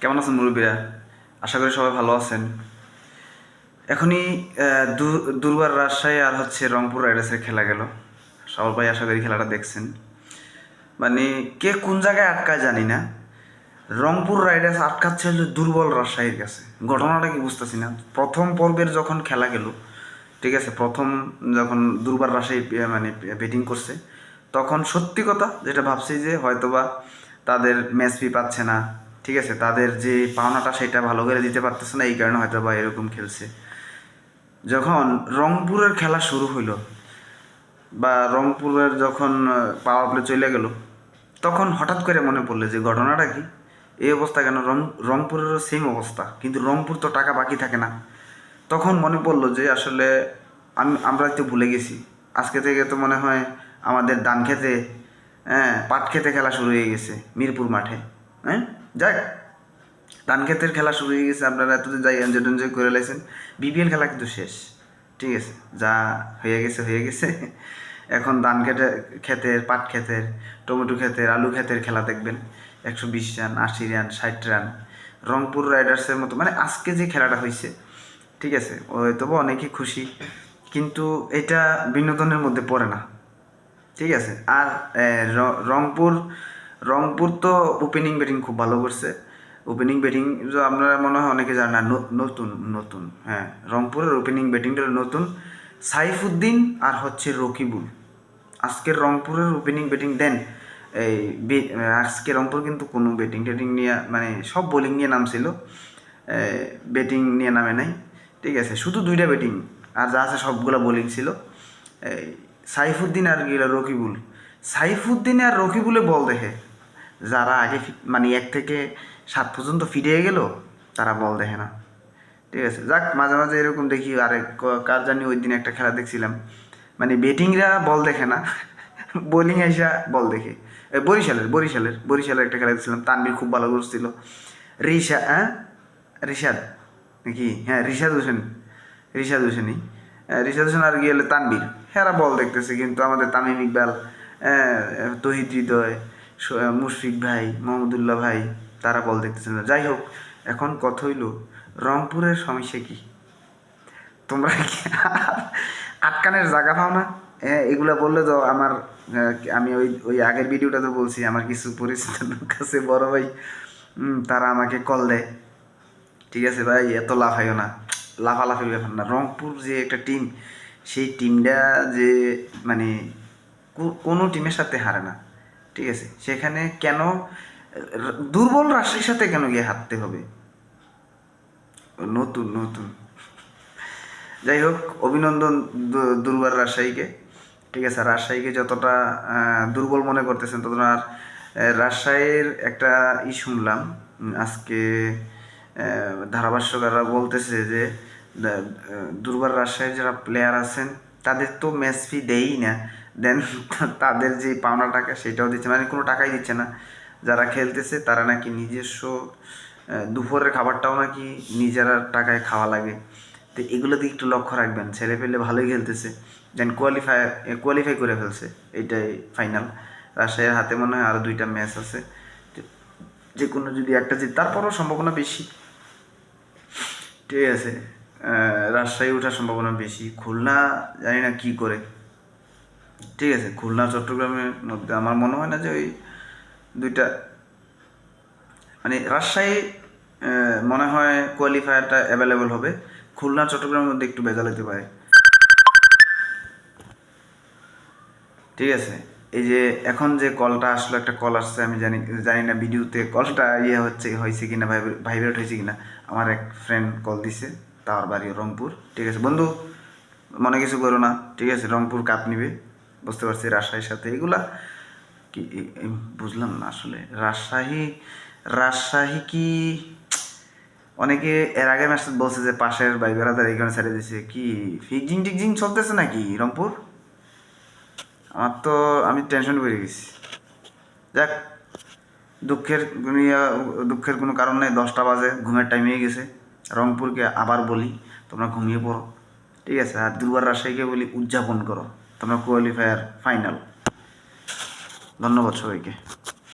কেমন আছেন মুরব্বীরা? আশা করি সবাই ভালো আছেন। এখনই দুর্বার রাজশাহী আর হচ্ছে রংপুর রাইডার্সের খেলা গেল। সবাই আশা করি খেলাটা দেখছেন। মানে কে কোন জায়গায় আটকায় জানি না। রংপুর রাইডার্স আটকাচ্ছে হলো দুর্বল রাজশাহীর কাছে। ঘটনাটা কি বুঝতেছি না। প্রথম পর্বের যখন খেলা গেল, ঠিক আছে, প্রথম যখন দুর্বার রাজশাহী মানে ব্যাটিং করছে, তখন সত্যি কথা যেটা ভাবছি যে হয়তোবা তাদের ম্যাচ ফি পাচ্ছে না। ঠিক আছে, তাদের যে পাওনাটা সেটা ভালো করে দিতে পারতেছে না, এই কারণে হয়তো বা এরকম খেলছে। যখন রংপুরের খেলা শুরু হইল বা রংপুরের যখন পাওয়ার প্লে চলে গেল, তখন হঠাৎ করে মনে পড়ল যে ঘটনাটা কি? এই অবস্থা কেন? রং, রংপুরেরও সেম অবস্থা, কিন্তু রংপুর তো টাকা বাকি থাকে না। তখন মনে পড়ল যে আসলে আমি, আমরা তো ভুলে গেছি। আজকে থেকে তো মনে হয় আমাদের ধান খেতে হ্যাঁ পাট খেতে খেলা শুরু হয়ে গেছে, মিরপুর মাঠে হ্যাঁ? যাক ধান ক্ষেতের খেলা শুরু হয়ে গেছে, আপনারা এতদিন যাই এনজয় টেনজয় করে লাইছেন। বিপিএল খেলা কিন্তু শেষ, ঠিক আছে? যা হয়ে গেছে হয়ে গেছে। এখন ধান খেতে, ক্ষেতের, পাট ক্ষেতের, টমেটো ক্ষেতের, আলু ক্ষেতের খেলা দেখবেন। একশো বিশ রান, আশি রান, ষাট রান। রংপুর রাইডার্সের মতো মানে আজকে যে খেলাটা হয়েছে, ঠিক আছে? হয়তো বা অনেকেই খুশি, কিন্তু এটা বিনোদনের মধ্যে পড়ে না, ঠিক আছে? আর রংপুর রংপুর তো ওপেনিং ব্যাটিং খুব ভালো করছে। ওপেনিং ব্যাটিং আপনারা মনে হয় অনেকে জানেন নতুন নতুন হ্যাঁ। রংপুরের ওপেনিং ব্যাটিংটা নতুন সাইফুদ্দিন আর হচ্ছে রকিবুল। আজকের রংপুরের ওপেনিং ব্যাটিং দেন, এই আজকে রংপুর কিন্তু কোনো ব্যাটিং টেটিং নিয়ে মানে সব বোলিং নিয়ে নামছিল ব্যাটিং নিয়ে নামে নাই, ঠিক আছে। শুধু দুইটা ব্যাটিং আর যা আছে সবগুলো বোলিং ছিল। সাইফুদ্দিন আর গিলা রকিবুল। সাইফুদ্দিন আর রকিবুলে বল দেখে। যারা আগে মানে এক থেকে সাত পর্যন্ত ফিরে গেল, তারা বল দেখে না। ঠিক আছে, যাক, মাঝে মাঝে এরকম দেখি আরে কার জানি ওই দিন একটা খেলা দেখছিলাম। মানে ব্যাটিংরা বল দেখে না বোলিং এসা বল দেখে। বরিশালের বরিশালের বরিশালের একটা খেলা দেখছিলাম তানবির খুব ভালো করছিল। রিশা হ্যাঁ রিশাদ? নাকি? হ্যাঁ রিশাদ হোসেন, রিশাদ হোসেনই। রিশাদ হোসেন আর গিয়ে তানবির হেরা বল দেখতেছে, কিন্তু আমাদের তামিম ইকবাল তহিদ হৃদয় মুশফিক ভাই মোহাম্মদুল্লাহ ভাই, তারা বল দেখতেছে না। যাই হোক, এখন কথা হইল, রংপুরের সমস্যা কি? তোমরা আটকানের জায়গা পাও না? হ্যাঁ এগুলো বললে তো আমার আমি ওই ওই আগের ভিডিওটা তো বলছি, আমার কিছু পরিচিত লোক আছে, বড় ভাই তারা আমাকে কল দেয়। ঠিক আছে ভাই, এত লাফাইও না। লাফালাফির ব্যাপার না। রংপুর যে একটা টিম, সেই টিমটা যে মানে কোনো টিমের সাথে হারে না। ঠিক আছে, সেখানে কেন, দুর্বল রাশির সাথে কেন গিয়ে হাঁটতে হবে? নতুন নতুন। যাই হোক, অভিনন্দন দুর্বার রাজশাহীকে। ঠিক আছে, রাজশাহীকে যতটা দুর্বল মনে করতেছেন, ততটা আর রাজশাহীর একটা ই শুনলাম আজকে ধারাভাষ্যকাররা বলতেছে যে দুর্বার রাজশাহীর যারা প্লেয়ার আছেন, তাদের তো ম্যাচ ফি দেয়ই না। দেন তাদের যে পাওনা টাকা সেটাও দিচ্ছে। মানে কোনো টাকাই দিচ্ছে না। যারা খেলতেছে তারা নাকি নিজস্ব দুপুরের খাবারটাও নাকি নিজেরা টাকায় খাওয়া লাগে। তো এগুলো দিকে একটু লক্ষ্য রাখবেন। ছেলে পেলে ভালোই খেলতেছে। দেন কোয়ালিফাই কোয়ালিফাই করে ফেলছে। এইটাই ফাইনাল রাজশাহীর হাতে মনে হয় আরও দুইটা ম্যাচ আছে। যে- কোনো যদি একটা জিত, তারপরও সম্ভাবনা বেশি। ঠিক আছে। রাজশাহী ওঠার সম্ভাবনা বেশি। খুলনা জানি না কী করে। ঠিক আছে, খুলনা চট্টগ্রামের মধ্যে আমার মনে হয় না যে ওই দুইটা। মানে রাজশাহী মনে হয় কোয়ালিফায়ারটা অ্যাভেলেবল হবে। খুলনা, চট্টগ্রামের মধ্যে একটু ভেজাল হতে পারে। ঠিক আছে, এই যে এখন যে কলটা আসলো, একটা কল আসছে, আমি জানি জানি না ভিডিওতে কলটা ইয়ে হচ্ছে, হয়েছে কিনা ভাইব্রেট হয়েছে কিনা। আমার এক ফ্রেন্ড কল দিছে, তার বাড়ি রংপুর। ঠিক আছে, বন্ধু, মনে কিছু করো না। ঠিক আছে, রংপুর কাপ নিবে। বুঝতে পারছি রাজশাহীর সাথে। এগুলা কি বুঝলাম না আসলে। রাজশাহী রাজশাহী কি, অনেকে এর আগে ম্যাচ বলছে যে পাশের ভাই বেড়াদার এইখানে ছেড়ে দিছে। কি ফিকজিং টিকজিং চলতেছে নাকি রংপুর? আমার তো, আমি টেনশন করে গেছি। যাক, দুঃখের দুঃখের কোনো কারণ নেই, দশটা বাজে, ঘুমের টাইম গেছে। রংপুরকে আবার বলি, তোমরা ঘুমিয়ে পড়ো। ঠিক আছে, আর দুর্বার রাজশাহীকে বলি, উদযাপন করো। তোমরা কোয়ালিফায়ার ফাইনাল ধন্যবাদ সবাইকে।